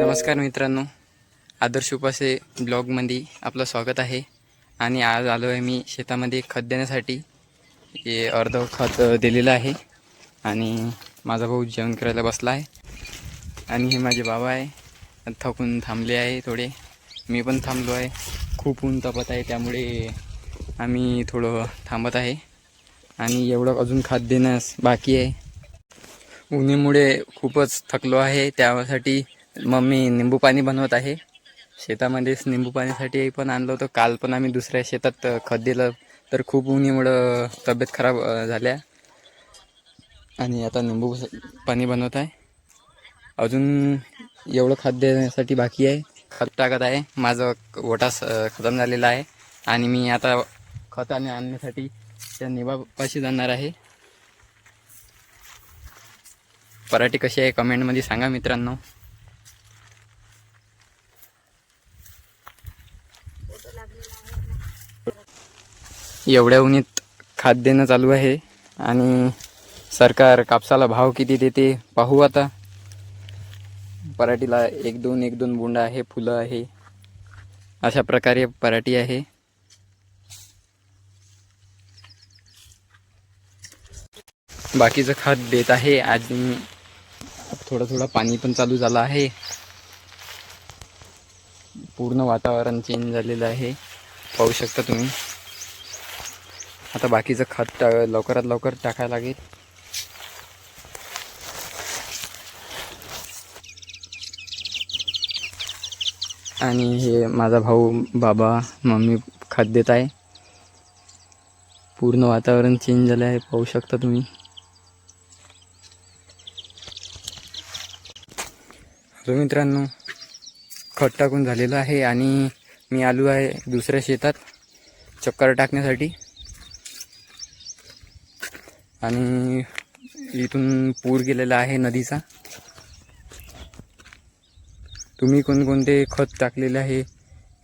नमस्कार मित्रांनो. आदर्श उपासे ब्लॉगमध्ये आपलं स्वागत आहे. आणि आज आलो आहे मी शेतामध्ये खत देण्यासाठी. हे अर्ध खत दिलेलं आहे. आणि माझा भाऊ जेवण करायला बसला आहे. आणि हे माझे बाबा आहे. थकून थांबले आहे थोडे. मी पण थांबलो आहे. खूप ऊन तपत आहे त्यामुळे आम्ही थोडं थांबत आहे. आणि एवढं अजून खात देण्यास बाकी आहे. उन्हीमुळे खूपच थकलो आहे. त्यासाठी मम्मी निंबू पाणी बनवत आहे. शेतामध्येच निंबू पाणीसाठी पण आणलं होतं. काल पण आम्ही दुसऱ्या शेतात खत दिलं. तर खूप उन्हीमुळं तब्येत खराब झाल्या. आणि आता निंबू पाणी बनवत आहे. अजून एवढं खत देण्यासाठी बाकी आहे. खत टाकत आहे. माझं ओटास खतम झालेला आहे. आणि मी आता खत आणि आणण्यासाठी त्या निवापाशी जाणार आहे. पराठी कशी आहे कमेंटमध्ये सांगा मित्रांनो. एवढ्या उन्हीत खाद देणं चालू आहे आणि सरकार कापसाला भाव किती देते पाहू आता. पराठीला एक दोन एक दोन बोंड आहे फुलं आहे. अशा प्रकारे पराठी आहे. बाकीचं खत देत आहे आज थोडं थोडं पाणी पण चालू झालं आहे. पूर्ण वातावरण चेंज झालेलं आहे. पाहू शकता तुम्ही. आता बाकीचं खत टा लवकरात लवकर टाकायला लागेल. आणि हे माझा भाऊ बाबा मम्मी खत देत आहे. पूर्ण वातावरण चेंज झालं आहे. पाहू शकता तुम्ही. हॅलो मित्रांनो खत टाकून झालेलं आहे आणि मी आलो आहे दुसऱ्या शेतात चक्कर टाकण्यासाठी. आणि इथून पूर गेलेला आहे नदीचा. तुम्ही कोणकोणते खत टाकलेले आहे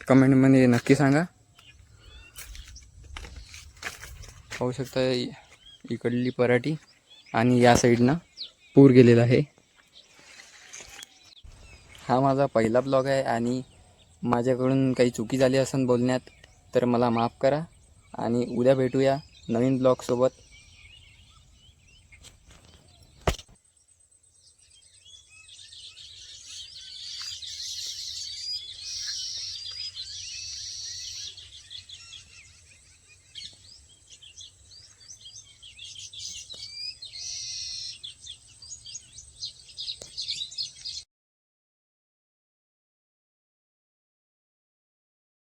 कमेंटमध्ये नक्की सांगा. पाहू शकता इकडली पराठी आणि या साईडनं पूर गेलेला आहे. हा माझा पहिला ब्लॉग आहे आणि माझ्याकडून काही चुकी झाली असेल बोलण्यात तर मला माफ करा आणि उद्या भेटूया नवीन ब्लॉगसोबत.